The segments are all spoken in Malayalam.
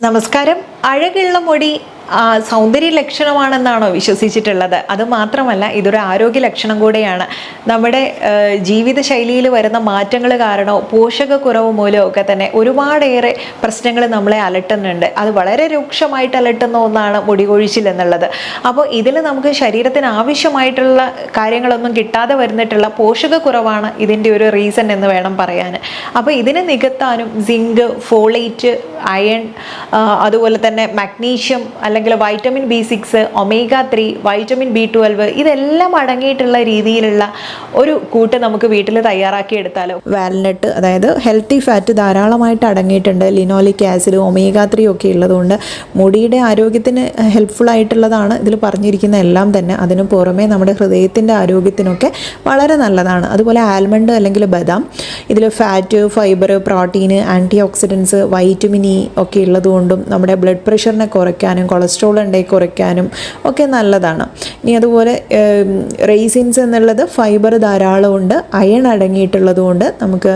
നമസ്കാരം. അഴകുള്ള ആ, സൗന്ദര്യ ലക്ഷണമാണെന്നാണോ വിശ്വസിച്ചിട്ടുള്ളത്? അത് മാത്രമല്ല ഇതൊരു ആരോഗ്യ ലക്ഷണം കൂടെയാണ്. നമ്മുടെ ജീവിതശൈലിയിൽ വരുന്ന മാറ്റങ്ങൾ കാരണമോ പോഷകക്കുറവ് മൂലമോ ഒക്കെ തന്നെ ഒരുപാടേറെ പ്രശ്നങ്ങൾ നമ്മളെ അലട്ടുന്നുണ്ട്. അത് വളരെ രൂക്ഷമായിട്ട് അലട്ടുന്ന ഒന്നാണ് മുടികൊഴിച്ചിൽ എന്നുള്ളത്. അപ്പോൾ ഇതിൽ നമുക്ക് ശരീരത്തിന് ആവശ്യമായിട്ടുള്ള കാര്യങ്ങളൊന്നും കിട്ടാതെ വരുന്നിട്ടുള്ള പോഷകക്കുറവാണ് ഇതിന്റെ ഒരു റീസൺ എന്ന് വേണം പറയാൻ. അപ്പോൾ ഇതിനെ നികത്താനും സിങ്ക് ഫോളേറ്റ് അയൺ അതുപോലെ തന്നെ magnesium vitamin B six omega three vitamin B twelve ഇതെല്ലാം അടങ്ങിയിട്ടുള്ള രീതിയിലുള്ള ഒരു കൂട്ട് നമുക്ക് വീട്ടിൽ തയ്യാറാക്കി എടുത്താലോ? വാൽനട്ട് അതായത് ഹെൽത്തി ഫാറ്റ് ധാരാളമായിട്ട് അടങ്ങിയിട്ടുണ്ട്. ലിനോലിക് ആസിഡ് ഒമേഗ ത്രീ ഒക്കെ ഉള്ളതുകൊണ്ട് മുടിയുടെ ആരോഗ്യത്തിന് ഹെൽപ്ഫുൾ ആയിട്ടുള്ളതാണ് ഇതിൽ പറഞ്ഞിരിക്കുന്ന എല്ലാം തന്നെ. അതിനു പുറമേ നമ്മുടെ ഹൃദയത്തിന്റെ ആരോഗ്യത്തിനൊക്കെ വളരെ നല്ലതാണ്. അതുപോലെ ആൽമണ്ട് അല്ലെങ്കിൽ ബദാം. ഇതിൽ fat fibre protein antioxidants vitamin E ഒക്കെ ഉള്ളതുകൊണ്ടും നമ്മുടെ ബ്ലഡ് പ്രഷറിനെ കുറയ്ക്കാനും കൊളസ്ട്രോൾ ഉണ്ടെങ്കിൽ കുറയ്ക്കാനും ഒക്കെ നല്ലതാണ്. ഇനി അതുപോലെ റേസിൻസ് എന്നുള്ളത് ഫൈബർ ധാരാളമുണ്ട് അയൺ അടങ്ങിയിട്ടുള്ളതുകൊണ്ട് നമുക്ക്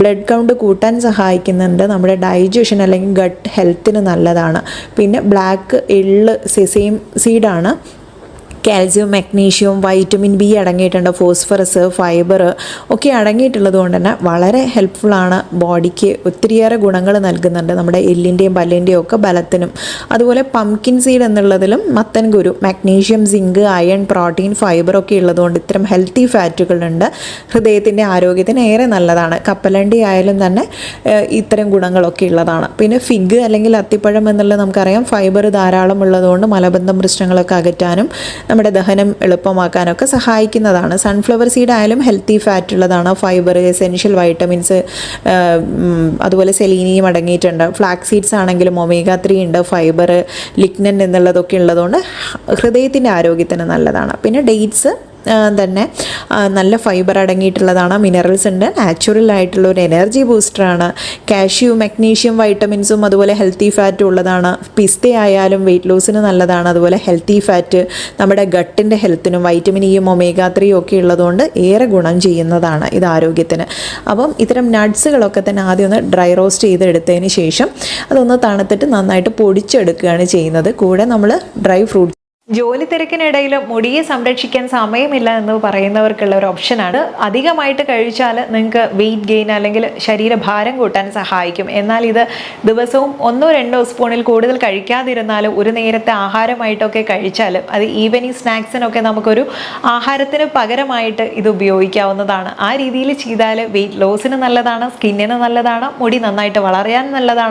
ബ്ലഡ് കൗണ്ട് കൂട്ടാൻ സഹായിക്കുന്നുണ്ട്. നമ്മുടെ ഡൈജഷൻ അല്ലെങ്കിൽ ഗട്ട് ഹെൽത്തിന് നല്ലതാണ്. പിന്നെ ബ്ലാക്ക് എള്ള് സെസെയിം സീഡാണ് കാൽസ്യം മഗ്നീഷ്യം വൈറ്റമിൻ ബി അടങ്ങിയിട്ടുണ്ട്. ഫോസ്ഫറസ് ഫൈബർ ഒക്കെ അടങ്ങിയിട്ടുള്ളത് കൊണ്ട് തന്നെ വളരെ ഹെൽപ്ഫുള്ളാണ് ബോഡിക്ക് ഒത്തിരിയേറെ ഗുണങ്ങൾ നൽകുന്നുണ്ട്. നമ്മുടെ എല്ലിന്റെയും പല്ലിന്റെയും ഒക്കെ ബലത്തിനും. അതുപോലെ പംകിൻ സീഡ് എന്നുള്ളതിലും മത്തൻ ഗുരു magnesium zinc iron protein fibre ഒക്കെ ഉള്ളതുകൊണ്ട് ഇത്തരം ഹെൽത്തി ഫാറ്റുകളുണ്ട് ഹൃദയത്തിന്റെ ആരോഗ്യത്തിന് ഏറെ നല്ലതാണ്. കപ്പലണ്ടി ആയാലും തന്നെ ഇത്തരം ഗുണങ്ങളൊക്കെ ഉള്ളതാണ്. പിന്നെ ഫിഗ് അല്ലെങ്കിൽ അത്തിപ്പഴം എന്നുള്ളത് നമുക്കറിയാം. ഫൈബർ ധാരാളം ഉള്ളതുകൊണ്ട് മലബന്ധം പ്രശ്നങ്ങളൊക്കെ അകറ്റാനും നമ്മുടെ ദഹനം എളുപ്പമാക്കാനൊക്കെ സഹായിക്കുന്നതാണ്. സൺഫ്ലവർ സീഡ് ആയാലും ഹെൽത്തി ഫാറ്റ് ഉള്ളതാണ്. ഫൈബർ എസെൻഷ്യൽ വൈറ്റമിൻസ് അതുപോലെ സെലീനിയം അടങ്ങിയിട്ടുണ്ട്. ഫ്ലാക്സ് സീഡ്സ് ആണെങ്കിലും ഒമേഗ ത്രീ ഉണ്ട്. ഫൈബർ ലിഗ്നൻ എന്നുള്ളതൊക്കെ ഉള്ളതുകൊണ്ട് ഹൃദയത്തിന്റെ ആരോഗ്യത്തിന് നല്ലതാണ്. പിന്നെ ഡേറ്റ്സ് തന്നെ. നല്ല ഫൈബർ അടങ്ങിയിട്ടുള്ളതാണ് മിനറൽസ് ഉണ്ട്. നാച്ചുറൽ ആയിട്ടുള്ള ഒരു എനർജി ബൂസ്റ്ററാണ് കാഷ്യൂ മഗ്നീഷ്യം വൈറ്റമിൻസും അതുപോലെ ഹെൽത്തി ഫാറ്റും ഉള്ളതാണ്. പിസ്ത ആയാലും വെയിറ്റ് ലോസിന് നല്ലതാണ്. അതുപോലെ ഹെൽത്തി ഫാറ്റ് നമ്മുടെ ഗട്ടിന്റെ ഹെൽത്തിനും വൈറ്റമിൻ ഇയും ഒമേഗ ത്രീയും ഒക്കെ ഉള്ളതുകൊണ്ട് ഏറെ ഗുണം ചെയ്യുന്നതാണ് ഇത് ആരോഗ്യത്തിന്. അപ്പം ഇത്തരം നട്ട്സുകളൊക്കെ തന്നെ ആദ്യം ഒന്ന് ഡ്രൈ റോസ്റ്റ് ചെയ്തെടുത്തതിന് ശേഷം അതൊന്ന് തണുത്തിട്ട് നന്നായിട്ട് പൊടിച്ചെടുക്കുകയാണ് ചെയ്യുന്നത്. കൂടെ നമ്മൾ ഡ്രൈ ഫ്രൂട്ട്സ് ജോലി തിരക്കിനിടയിൽ മുടിയെ സംരക്ഷിക്കാൻ സമയമില്ല എന്ന് പറയുന്നവർക്കുള്ള ഒരു ഓപ്ഷനാണ് അധികമായിട്ട് കഴിച്ചാൽ നിങ്ങൾക്ക് വെയിറ്റ് ഗെയിൻ അല്ലെങ്കിൽ ശരീരഭാരം കൂട്ടാൻ സഹായിക്കും. എന്നാൽ ഇത് ദിവസവും ഒന്നോ രണ്ടോ സ്പൂണിൽ കൂടുതൽ കഴിക്കാതിരുന്നാലും ഒരു നേരത്തെ ആഹാരമായിട്ടൊക്കെ കഴിച്ചാൽ അത് ഈവനിങ് സ്നാക്സിനൊക്കെ നമുക്കൊരു ആഹാരത്തിന് പകരമായിട്ട് ഇത് ഉപയോഗിക്കാവുന്നതാണ്. ആ രീതിയിൽ ചെയ്താൽ വെയിറ്റ് ലോസിന് നല്ലതാണ് സ്കിന്നിന് നല്ലതാണ് മുടി നന്നായിട്ട് വളരാൻ നല്ലതാണ്.